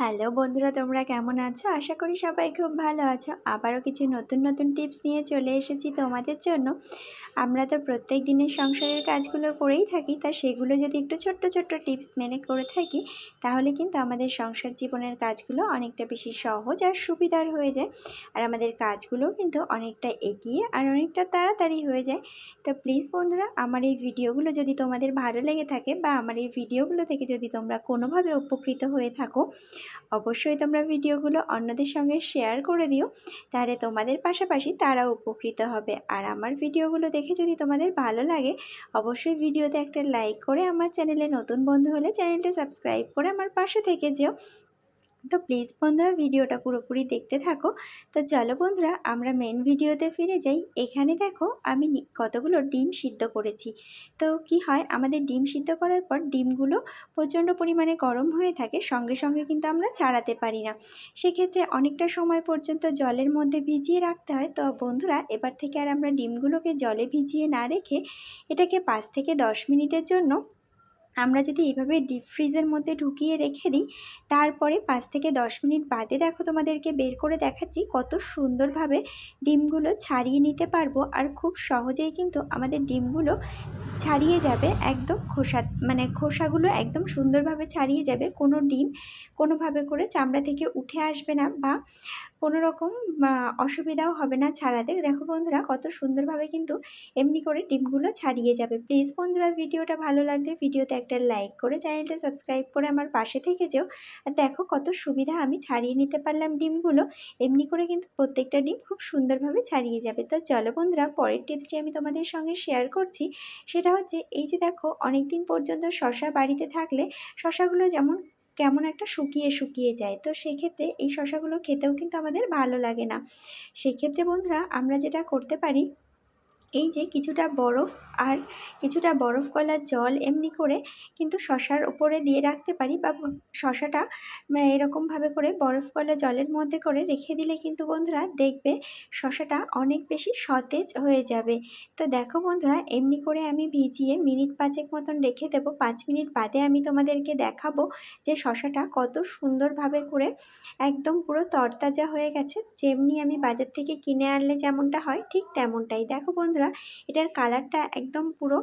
Hello বন্ধুরা, তোমরা কেমন আছো? আশা করি সবাই খুব ভালো আছো। আবারও কিছু নতুন নতুন টিপস নিয়ে চলে এসেছি তোমাদের জন্য। আমরা তো প্রত্যেক দিনের সংসারের কাজগুলো করেই থাকি, তা সেগুলো যদি একটু ছোট্ট ছোট্ট টিপস মেনে করে থাকি, তাহলে কিন্তু আমাদের সংসার জীবনের কাজগুলো অনেকটা বেশি সহজ আর সুবিধার হয়ে যায়। আর আমাদের কাজগুলোও কিন্তু অনেকটা এগিয়ে আর অনেকটা তাড়াতাড়ি হয়ে যায়। তো প্লিজ বন্ধুরা, আমার এই ভিডিওগুলো যদি তোমাদের ভালো লেগে থাকে বা আমার এই ভিডিওগুলো থেকে যদি তোমরা কোনোভাবে উপকৃত হয়ে থাকো অবশ্যই তোমরা ভিডিওগুলো অন্যদের সঙ্গে শেয়ার করে দিও, তাহলে তোমাদের পাশাপাশি তারাও উপকৃত হবে। আর আমার ভিডিওগুলো দেখে যদি তোমাদের ভালো লাগে, অবশ্যই ভিডিওতে একটা লাইক করে আমার চ্যানেলে নতুন বন্ধু হলে চ্যানেলটা সাবস্ক্রাইব করে আমার পাশে থেকে যেও। তো প্লিজ বন্ধুরা ভিডিওটা পুরোপুরি দেখতে থাকো। তো চলো বন্ধুরা, আমরা মেন ভিডিওতে ফিরে যাই। এখানে দেখো, আমি কতগুলো ডিম সিদ্ধ করেছি। তো কি হয়, আমাদের ডিম সিদ্ধ করার পর ডিমগুলো প্রচণ্ড পরিমাণে গরম হয়ে থাকে, সঙ্গে সঙ্গে কিন্তু আমরা ছাড়াতে পারি না। সেক্ষেত্রে অনেকটা সময় পর্যন্ত জলের মধ্যে ভিজিয়ে রাখতে হয়। তো বন্ধুরা, এবার থেকে আর আমরা ডিমগুলোকে জলে ভিজিয়ে না রেখে এটাকে পাঁচ থেকে দশ মিনিটের জন্য আমরা যদি এইভাবে ডিপ ফ্রিজের মধ্যে ঢুকিয়ে রেখে দিই, তারপরে পাঁচ থেকে দশ মিনিট বাদে দেখো তোমাদেরকে বের করে দেখাচ্ছি কত সুন্দরভাবে ডিমগুলো ছাড়িয়ে নিতে পারব আর খুব সহজেই কিন্তু আমাদের ডিমগুলো ছাড়িয়ে যাবে, একদম খোসা মানে খোসাগুলো একদম সুন্দরভাবে ছাড়িয়ে যাবে। কোনো ডিম কোনোভাবে করে চামড়া থেকে উঠে আসবে না বা কোনো রকম অসুবিধাও হবে না ছাড়াতে। দেখো বন্ধুরা, কত সুন্দরভাবে কিন্তু এমনি করে ডিমগুলো ছাড়িয়ে যাবে। প্লিজ বন্ধুরা, ভিডিওটা ভালো লাগলে ভিডিওতে একটা লাইক করে চ্যানেলটা সাবস্ক্রাইব করে আমার পাশে থেকে যেও। আর দেখো কত সুবিধা আমি ছাড়িয়ে নিতে পারলাম ডিমগুলো। এমনি করে কিন্তু প্রত্যেকটা ডিম খুব সুন্দরভাবে ছাড়িয়ে যাবে। তো চলো বন্ধুরা, পরের টিপসটি আমি তোমাদের সঙ্গে শেয়ার করছি। সেটা হচ্ছে, এই যে দেখো অনেক দিন পর্যন্ত শশা বাড়িতে থাকলে শশাগুলো যেমন কেমন একটা শুকিয়ে শুকিয়ে যায়। তো সেক্ষেত্রে এই শসাগুলো খেতেও কিন্তু আমাদের ভালো লাগে না। সেক্ষেত্রে বন্ধুরা, আমরা যেটা করতে পারি এই যে কিছুটা বরফ আর কিছুটা বরফ গলার জল এমনি করে কিন্তু শশার উপরে দিয়ে রাখতে পারি বা শশাটা এরকমভাবে করে বরফ গলা জলের মধ্যে করে রেখে দিলে কিন্তু বন্ধুরা দেখবে শশাটা অনেক বেশি সতেজ হয়ে যাবে। তো দেখো বন্ধুরা, এমনি করে আমি ভিজিয়ে মিনিট পাঁচেক মতন রেখে দেবো। পাঁচ মিনিট বাদে আমি তোমাদেরকে দেখাবো যে শশাটা কত সুন্দরভাবে করে একদম পুরো তরতাজা হয়ে গেছে। যেমনি আমি বাজার থেকে কিনে আনলে যেমনটা হয় ঠিক তেমনটাই। দেখো বন্ধুরা, এটার কালারটা একদম পুরো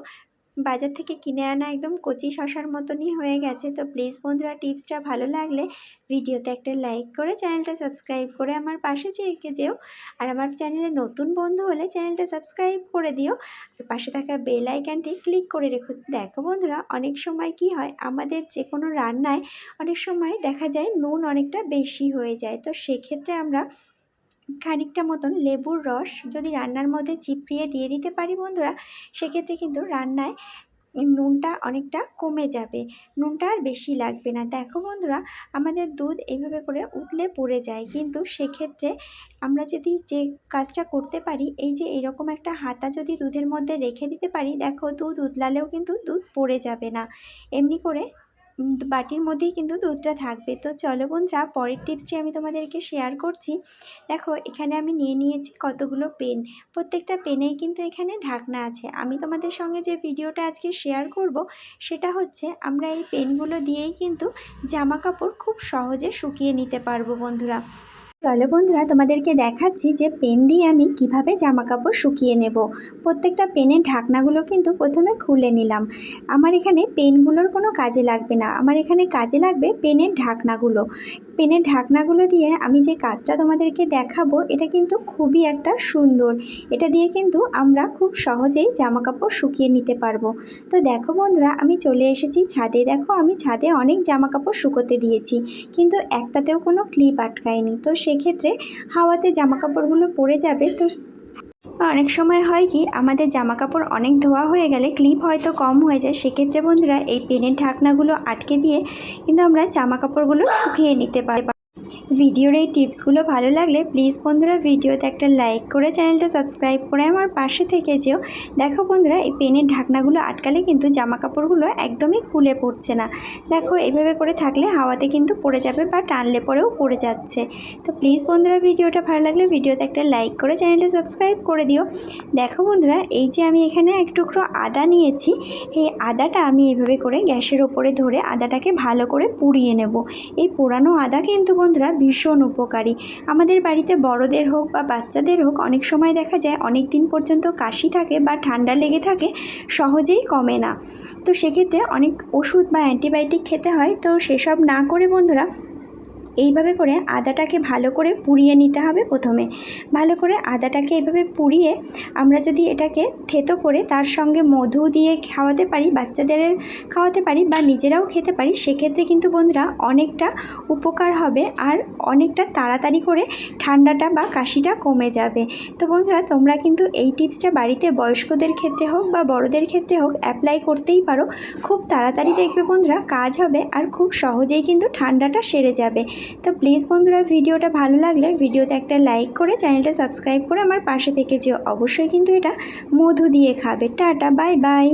বাজার থেকে কিনে আনা একদম কচি শশার মতনই হয়ে গেছে। তো প্লিজ বন্ধুরা, টিপসটা ভালো লাগলে ভিডিওতে একটা লাইক করে চ্যানেলটা সাবস্ক্রাইব করে আমার পাশে চেয়ে যেও। আর আমার চ্যানেলে নতুন বন্ধু হলে চ্যানেলটা সাবস্ক্রাইব করে দিও। আর পাশে থাকা বেল আইকনটি ক্লিক করে রেখো। দেখো বন্ধুরা, অনেক সময় কি হয়, আমাদের যে কোনো রান্নায় অনেক সময় দেখা যায় নুন অনেকটা বেশি হয়ে যায়। তো সেক্ষেত্রে আমরা খানিকটা মতন লেবুর রস যদি রান্নার মধ্যে চিপড়িয়ে দিয়ে দিতে পারি বন্ধুরা, সেক্ষেত্রে কিন্তু রান্নায় নুনটা অনেকটা কমে যাবে। নুনটা আর বেশি লাগবে না। দেখো বন্ধুরা, আমাদের দুধ এইভাবে করে উতলে পড়ে যায়। কিন্তু সেক্ষেত্রে আমরা যদি যে কাজটা করতে পারি, এই যে এরকম একটা হাতা যদি দুধের মধ্যে রেখে দিতে পারি, দেখো দুধ উতলালেও কিন্তু দুধ পড়ে যাবে না। এমনি করে বাটির মধ্যেই কিন্তু দুধটা থাকবে। তো চলো বন্ধুরা, পরের টিপসটি আমি তোমাদেরকে শেয়ার করছি। দেখো, এখানে আমি নিয়ে নিয়েছি কতগুলো পেন। প্রত্যেকটা পেনেই কিন্তু এখানে ঢাকনা আছে। আমি তোমাদের সঙ্গে যে ভিডিওটা আজকে শেয়ার করব, সেটা হচ্ছে আমরা এই পেনগুলো দিয়েই কিন্তু জামা কাপড় খুব সহজে শুকিয়ে নিতে পারব বন্ধুরা। চলো বন্ধুরা, তোমাদেরকে দেখাচ্ছি যে পেন দিয়ে আমি কীভাবে জামা কাপড় শুকিয়ে নেব। প্রত্যেকটা পেনের ঢাকনাগুলো কিন্তু প্রথমে খুলে নিলাম। আমার এখানে পেনগুলোর কোনো কাজে লাগবে না। আমার এখানে কাজে লাগবে পেনের ঢাকনাগুলো। পেনের ঢাকনাগুলো দিয়ে আমি যে কাজটা তোমাদেরকে দেখাবো, এটা কিন্তু খুবই একটা সুন্দর। এটা দিয়ে কিন্তু আমরা খুব সহজেই জামা কাপড় শুকিয়ে নিতে পারব। তো দেখো বন্ধুরা, আমি চলে এসেছি ছাদে। দেখো, আমি ছাদে অনেক জামা কাপড় শুকোতে দিয়েছি। কিন্তু একটাতেও কোনো ক্লিপ আটকায়নি। তো সেক্ষেত্রে হাওয়াতে জামা কাপড়গুলো পড়ে যাবে তো অনেক সময় হয় কি, আমাদের জামা কাপড় অনেক ধোয়া হয়ে গেলে ক্লিপ হয়তো কম হয়ে যায়। সেক্ষেত্রে বন্ধুরা এই পেনের ঢাকনাগুলো আটকে দিয়ে কিন্তু আমরা জামা কাপড়গুলো শুকিয়ে নিতে পারি। ভিডিওর এই টিপসগুলো ভালো লাগলে প্লিজ বন্ধুরা ভিডিওতে একটা লাইক করে চ্যানেলটা সাবস্ক্রাইব করে আমার পাশে থেকে যেও। দেখো বন্ধুরা, এই পেনের ঢাকনাগুলো আটকালে কিন্তু জামা কাপড়গুলো একদমই খুলে পড়ছে না। দেখো এইভাবে করে থাকলে হাওয়াতে কিন্তু পড়ে যাবে বা টানলে পরেও পড়ে যাচ্ছে। তো প্লিজ বন্ধুরা, ভিডিওটা ভালো লাগলে ভিডিওতে একটা লাইক করে চ্যানেলটা সাবস্ক্রাইব করে দিও। দেখো বন্ধুরা, এই যে আমি এখানে এক টুকরো আদা নিয়েছি। এই আদাটা আমি এইভাবে করে গ্যাসের ওপরে ধরে আদাটাকে ভালো করে পুড়িয়ে নেব। এই পোড়ানো আদা কিন্তু বন্ধুরা ভীষণ উপকারী। আমাদের বাড়িতে বড়দের হোক বা বাচ্চাদের হোক, অনেক সময় দেখা যায় অনেক দিন পর্যন্ত কাশি থাকে বা ঠান্ডা লেগে থাকে, সহজেই কমে না। তো সেক্ষেত্রে অনেক ওষুধ বা অ্যান্টিবায়োটিক খেতে হয়। তো সেসব না করে বন্ধুরা এইভাবে করে আদাটাকে ভালো করে পুড়িয়ে নিতে হবে প্রথমে। ভালো করে আদাটাকে এভাবে পুড়িয়ে আমরা যদি এটাকে থেতো করে তার সঙ্গে মধু দিয়ে খাওয়াতে পারি, বাচ্চাদের খাওয়াতে পারি বা নিজেরাও খেতে পারি, সেক্ষেত্রে কিন্তু বন্ধুরা অনেকটা উপকার হবে আর অনেকটা তাড়াতাড়ি করে ঠান্ডাটা বা কাশিটা কমে যাবে। তো বন্ধুরা, তোমরা কিন্তু এই টিপসটা বাড়িতে বয়স্কদের ক্ষেত্রে হোক বা বড়দের ক্ষেত্রে হোক অ্যাপ্লাই করতেই পারো। খুব তাড়াতাড়ি দেখবে বন্ধুরা কাজ হবে আর খুব সহজেই কিন্তু ঠান্ডাটা সেরে যাবে। তো প্লিজ বন্ধুরা ভিডিওটা ভালো লাগলে ভিডিওতে একটা লাইক করে চ্যানেলটা সাবস্ক্রাইব করে আমার পাশে থেকে যে অবশ্যই কিন্তু এটা মধু দিয়ে খাবে। Tata, bye bye.